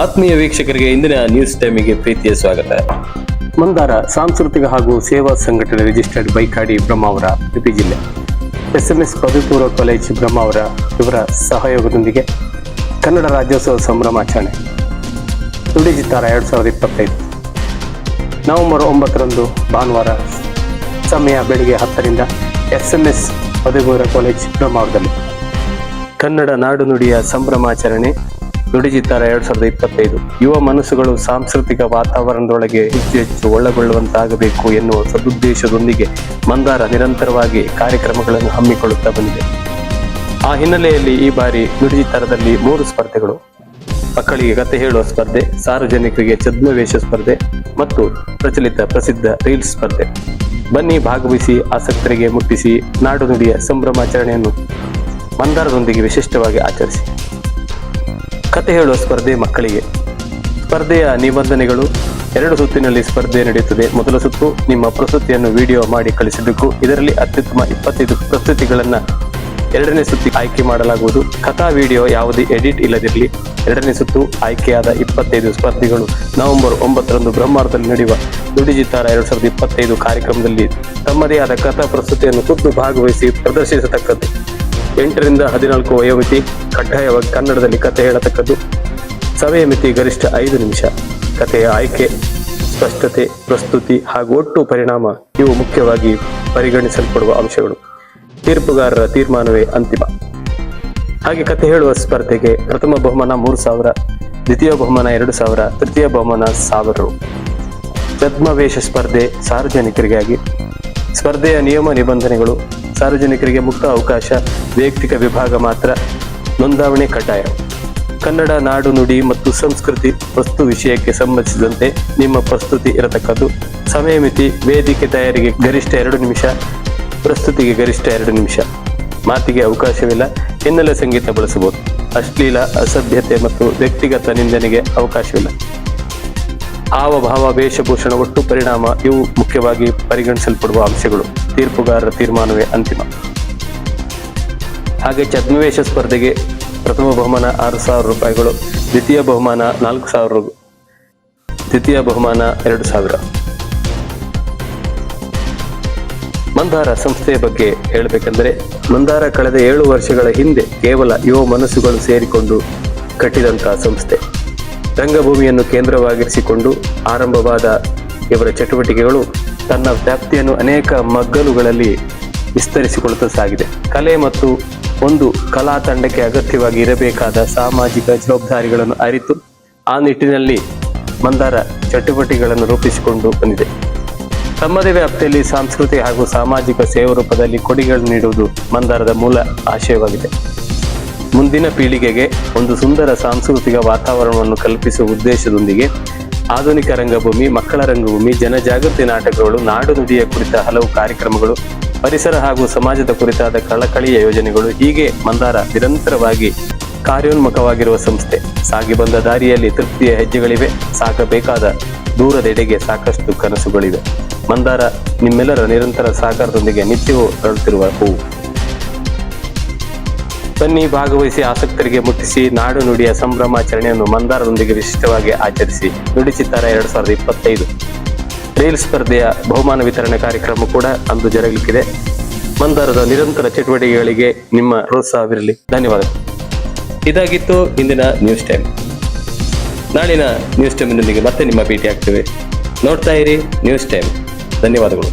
ಆತ್ಮೀಯ ವೀಕ್ಷಕರಿಗೆ ಇಂದಿನ ನ್ಯೂಸ್ ಟೈಮಿಗೆ ಪ್ರೀತಿಯ ಸ್ವಾಗತ. ಮಂದಾರ ಸಾಂಸ್ಕೃತಿಕ ಹಾಗೂ ಸೇವಾ ಸಂಘಟನೆ ರಿಜಿಸ್ಟರ್ಡ್ ಬೈಕಾಡಿ ಬ್ರಹ್ಮಾವರ ಉಡುಪಿ ಜಿಲ್ಲೆ. ಎಸ್ಎಂಎಸ್ ಎಸ್ ಪೂರ್ವ ಕಾಲೇಜ್ ಬ್ರಹ್ಮಾವರ ಇವರ ಸಹಯೋಗದೊಂದಿಗೆ ಕನ್ನಡ ರಾಜ್ಯೋತ್ಸವ ಸಂಭ್ರಮಾಚರಣೆ ನುಡಿಜಿತ್ತಾರ ಎರಡು ಸಾವಿರದ ಇಪ್ಪತ್ತೈದು. ನವೆಂಬರ್ ಒಂಬತ್ತರಂದು ಭಾನುವಾರ ಸಮಯ ಬೆಳಿಗ್ಗೆ ಹತ್ತರಿಂದ ಎಸ್ಎಂಎಸ್ ಎಸ್ ಪೂರ್ವ ಕಾಲೇಜ್ ಬ್ರಹ್ಮಾವರದಲ್ಲಿ ಕನ್ನಡ ನಾಡು ನುಡಿಯ ಸಂಭ್ರಮಾಚರಣೆ ನುಡಿಜಿತ್ತಾರ ಎರಡ್ ಸಾವಿರದ ಇಪ್ಪತ್ತೈದು. ಯುವ ಮನಸ್ಸುಗಳು ಸಾಂಸ್ಕೃತಿಕ ವಾತಾವರಣದೊಳಗೆ ಹೆಚ್ಚು ಹೆಚ್ಚು ಒಳಗೊಳ್ಳುವಂತಾಗಬೇಕು ಎನ್ನುವ ಸದುದ್ದೇಶದೊಂದಿಗೆ ಮಂದಾರ ನಿರಂತರವಾಗಿ ಕಾರ್ಯಕ್ರಮಗಳನ್ನು ಹಮ್ಮಿಕೊಳ್ಳುತ್ತಾ ಬಂದಿದೆ. ಆ ಹಿನ್ನೆಲೆಯಲ್ಲಿ ಈ ಬಾರಿ ನುಡಿಜಿತ್ತಾರದಲ್ಲಿ ಮೂರು ಸ್ಪರ್ಧೆಗಳು. ಮಕ್ಕಳಿಗೆ ಕತೆ ಹೇಳುವ ಸ್ಪರ್ಧೆ, ಸಾರ್ವಜನಿಕರಿಗೆ ಛದ್ಮವೇಷ ಸ್ಪರ್ಧೆ ಮತ್ತು ಪ್ರಚಲಿತ ಪ್ರಸಿದ್ಧ ರೀಲ್ಸ್ ಸ್ಪರ್ಧೆ. ಬನ್ನಿ ಭಾಗವಹಿಸಿ, ಆಸಕ್ತರಿಗೆ ಮುಟ್ಟಿಸಿ, ನಾಡು ನುಡಿಯ ಸಂಭ್ರಮಾಚರಣೆಯನ್ನು ಮಂದಾರದೊಂದಿಗೆ ವಿಶಿಷ್ಟವಾಗಿ ಆಚರಿಸಿ. ಕತೆ ಹೇಳುವ ಸ್ಪರ್ಧೆ ಮಕ್ಕಳಿಗೆ. ಸ್ಪರ್ಧೆಯ ನಿಬಂಧನೆಗಳು, ಎರಡು ಸುತ್ತಿನಲ್ಲಿ ಸ್ಪರ್ಧೆ ನಡೆಯುತ್ತದೆ. ಮೊದಲ ಸುತ್ತು ನಿಮ್ಮ ಪ್ರಸ್ತುತಿಯನ್ನು ವಿಡಿಯೋ ಮಾಡಿ ಕಳಿಸಬೇಕು ಇದರಲ್ಲಿ ಅತ್ಯುತ್ತಮ ಇಪ್ಪತ್ತೈದು ಪ್ರಸ್ತುತಿಗಳನ್ನು ಎರಡನೇ ಸುತ್ತಿ ಆಯ್ಕೆ ಮಾಡಲಾಗುವುದು. ಕಥಾ ವಿಡಿಯೋ ಯಾವುದೇ ಎಡಿಟ್ ಇಲ್ಲದಿರಲಿ. ಎರಡನೇ ಸುತ್ತು ಆಯ್ಕೆಯಾದ ಇಪ್ಪತ್ತೈದು ಸ್ಪರ್ಧಿಗಳು. ನವೆಂಬರ್ ಒಂಬತ್ತರಂದು ಬ್ರಹ್ಮಾರ್ಥದಲ್ಲಿ ನಡೆಯುವ ದುಡಿಜಿತಾರ ಎರಡು ಸಾವಿರದ ಇಪ್ಪತ್ತೈದು ಕಾರ್ಯಕ್ರಮದಲ್ಲಿ ತಮ್ಮದೇ ಆದ ಕಥಾ ಪ್ರಸ್ತುತಿಯನ್ನು ಖುದ್ದು ಭಾಗವಹಿಸಿ ಪ್ರದರ್ಶಿಸತಕ್ಕದ್ದು. ಎಂಟರಿಂದ ಹದಿನಾಲ್ಕು ವಯೋಮಿತಿ, ಕಡ್ಡಾಯವಾಗಿ ಕನ್ನಡದಲ್ಲಿ ಕಥೆ ಹೇಳತಕ್ಕದ್ದು. ಸಭೆಯ ಮಿತಿ ಗರಿಷ್ಠ ಐದು ನಿಮಿಷ. ಕಥೆಯ ಆಯ್ಕೆ, ಸ್ಪಷ್ಟತೆ, ಪ್ರಸ್ತುತಿ ಹಾಗೂ ಒಟ್ಟು ಪರಿಣಾಮ ಇವು ಮುಖ್ಯವಾಗಿ ಪರಿಗಣಿಸಲ್ಪಡುವ ಅಂಶಗಳು. ತೀರ್ಪುಗಾರರ ತೀರ್ಮಾನವೇ ಅಂತಿಮ. ಹಾಗೆ ಕಥೆ ಹೇಳುವ ಸ್ಪರ್ಧೆಗೆ ಪ್ರಥಮ ಬಹುಮಾನ ಮೂರು ಸಾವಿರ, ದ್ವಿತೀಯ ಬಹುಮಾನ ಎರಡು ಸಾವಿರ, ತೃತೀಯ ಬಹುಮಾನ ಸಾವಿರ ರು. ಛದ್ಮವೇಷ ಸ್ಪರ್ಧೆ ಸಾರ್ವಜನಿಕರಿಗಾಗಿ. ಸ್ಪರ್ಧೆಯ ನಿಯಮ ನಿಬಂಧನೆಗಳು ಸಾರ್ವಜನಿಕರಿಗೆ ಮುಕ್ತ ಅವಕಾಶ, ವೈಯಕ್ತಿಕ ವಿಭಾಗ ಮಾತ್ರ. ನೋಂದಾವಣೆ ಕಡ್ಡಾಯ. ಕನ್ನಡ, ನಾಡು, ನುಡಿ ಮತ್ತು ಸಂಸ್ಕೃತಿ ವಸ್ತು ವಿಷಯಕ್ಕೆ ಸಂಬಂಧಿಸಿದಂತೆ ನಿಮ್ಮ ಪ್ರಸ್ತುತಿ ಇರತಕ್ಕದ್ದು. ಸಮಯ ಮಿತಿ ವೇದಿಕೆ ತಯಾರಿಗೆ ಗರಿಷ್ಠ ಎರಡು ನಿಮಿಷ, ಪ್ರಸ್ತುತಿಗೆ ಗರಿಷ್ಠ ಎರಡು ನಿಮಿಷ. ಮಾತಿಗೆ ಅವಕಾಶವಿಲ್ಲ, ಹಿನ್ನೆಲೆ ಸಂಗೀತ ಬಳಸಬಹುದು. ಅಶ್ಲೀಲ, ಅಸಭ್ಯತೆ ಮತ್ತು ವ್ಯಕ್ತಿಗತ ನಿಂದನೆಗೆ ಅವಕಾಶವಿಲ್ಲ. ಹಾವಭಾವ, ವೇಷಭೂಷಣ ಒಟ್ಟು ಪರಿಣಾಮ ಇವು ಮುಖ್ಯವಾಗಿ ಪರಿಗಣಿಸಲ್ಪಡುವ ಅಂಶಗಳು. ತೀರ್ಪುಗಾರರ ತೀರ್ಮಾನವೇ ಅಂತಿಮ. ಹಾಗೆ ಛದ್ಮವೇಷ ಸ್ಪರ್ಧೆಗೆ ಪ್ರಥಮ ಬಹುಮಾನ ಆರು ಸಾವಿರ ರೂಪಾಯಿಗಳು, ದ್ವಿತೀಯ ಬಹುಮಾನ ನಾಲ್ಕು ಸಾವಿರ ದ್ವಿತೀಯ ಬಹುಮಾನ ಎರಡು ಸಾವಿರ. ಮಂದಾರ ಸಂಸ್ಥೆಯ ಬಗ್ಗೆ ಹೇಳಬೇಕೆಂದರೆ, ಮಂದಾರ ಕಳೆದ ಏಳು ವರ್ಷಗಳ ಹಿಂದೆ ಕೇವಲ ಯುವ ಮನಸ್ಸುಗಳು ಸೇರಿಕೊಂಡು ಕಟ್ಟಿದಂತಹ ಸಂಸ್ಥೆ. ರಂಗಭೂಮಿಯನ್ನು ಕೇಂದ್ರವಾಗಿರಿಸಿಕೊಂಡು ಆರಂಭವಾದ ಇವರ ಚಟುವಟಿಕೆಗಳು ತನ್ನ ವ್ಯಾಪ್ತಿಯನ್ನು ಅನೇಕ ಮಗ್ಗಲುಗಳಲ್ಲಿ ವಿಸ್ತರಿಸಿಕೊಳ್ಳುತ್ತಾ ಸಾಗಿದೆ. ಕಲೆ ಮತ್ತು ಒಂದು ಕಲಾ ತಂಡಕ್ಕೆ ಅಗತ್ಯವಾಗಿ ಇರಬೇಕಾದ ಸಾಮಾಜಿಕ ಜವಾಬ್ದಾರಿಗಳನ್ನು ಅರಿತು ಆ ನಿಟ್ಟಿನಲ್ಲಿ ಮಂದಾರ ಚಟುವಟಿಕೆಗಳನ್ನು ರೂಪಿಸಿಕೊಂಡು ಬಂದಿದೆ. ತಮ್ಮದೇ ವ್ಯಾಪ್ತಿಯಲ್ಲಿ ಸಾಂಸ್ಕೃತಿಕ ಹಾಗೂ ಸಾಮಾಜಿಕ ಸೇವಾ ರೂಪದಲ್ಲಿ ಕೊಡುಗೆಗಳನ್ನು ನೀಡುವುದು ಮಂದಾರದ ಮೂಲ ಆಶಯವಾಗಿದೆ. ಮುಂದಿನ ಪೀಳಿಗೆಗೆ ಒಂದು ಸುಂದರ ಸಾಂಸ್ಕೃತಿಕ ವಾತಾವರಣವನ್ನು ಕಲ್ಪಿಸುವ ಉದ್ದೇಶದೊಂದಿಗೆ ಆಧುನಿಕ ರಂಗಭೂಮಿ, ಮಕ್ಕಳ ರಂಗಭೂಮಿ, ಜನಜಾಗೃತಿ ನಾಟಕಗಳು, ನಾಡು ನುಡಿಯ ಕುರಿತ ಹಲವು ಕಾರ್ಯಕ್ರಮಗಳು, ಪರಿಸರ ಹಾಗೂ ಸಮಾಜದ ಕುರಿತಾದ ಕಳಕಳಿಯ ಯೋಜನೆಗಳು ಹೀಗೆ ಮಂದಾರ ನಿರಂತರವಾಗಿ ಕಾರ್ಯೋನ್ಮುಖವಾಗಿರುವ ಸಂಸ್ಥೆ. ಸಾಗಿ ಬಂದ ದಾರಿಯಲ್ಲಿ ತೃಪ್ತಿಯ ಹೆಜ್ಜೆಗಳಿವೆ. ಸಾಗಬೇಕಾದ ದೂರದೆಡೆಗೆ ಸಾಕಷ್ಟು ಕನಸುಗಳಿವೆ. ಮಂದಾರ ನಿಮ್ಮೆಲ್ಲರ ನಿರಂತರ ಸಹಕಾರದೊಂದಿಗೆ ನಿತ್ಯವೂ ಅರಳುತ್ತಿರುವ ಹೂವು. ಬನ್ನಿ ಭಾಗವಹಿಸಿ ಆಸಕ್ತರಿಗೆ ಮುಟ್ಟಿಸಿ ನಾಡು ನುಡಿಯ ಸಂಭ್ರಮಾಚರಣೆಯನ್ನು ಮಂದಾರದೊಂದಿಗೆ ವಿಶಿಷ್ಟವಾಗಿ ಆಚರಿಸಿ ನುಡಿ ಚಿತ್ತಾರ ಎರಡ್ ಸಾವಿರದ ಇಪ್ಪತ್ತೈದು. ರೈಲ್ ಸ್ಪರ್ಧೆಯ ಬಹುಮಾನ ವಿತರಣೆ ಕಾರ್ಯಕ್ರಮ ಕೂಡ ಅಂದು ಜರುಗಲಿಕ್ಕಿದೆ. ಮಂದಾರದ ನಿರಂತರ ಚಟುವಟಿಕೆಗಳಿಗೆ ನಿಮ್ಮ ಪ್ರೋತ್ಸಾಹವಿರಲಿ. ಧನ್ಯವಾದಗಳು. ಇದಾಗಿತ್ತು ಇಂದಿನ ನ್ಯೂಸ್ ಟೈಮ್ ನಾಳಿನ ನ್ಯೂಸ್ ಟೈಮ್ನೊಂದಿಗೆ ಮತ್ತೆ ನಿಮ್ಮ ಭೇಟಿ ಆಗ್ತೇವೆ ನೋಡ್ತಾ ಇರಿ ನ್ಯೂಸ್ ಟೈಮ್ ಧನ್ಯವಾದಗಳು.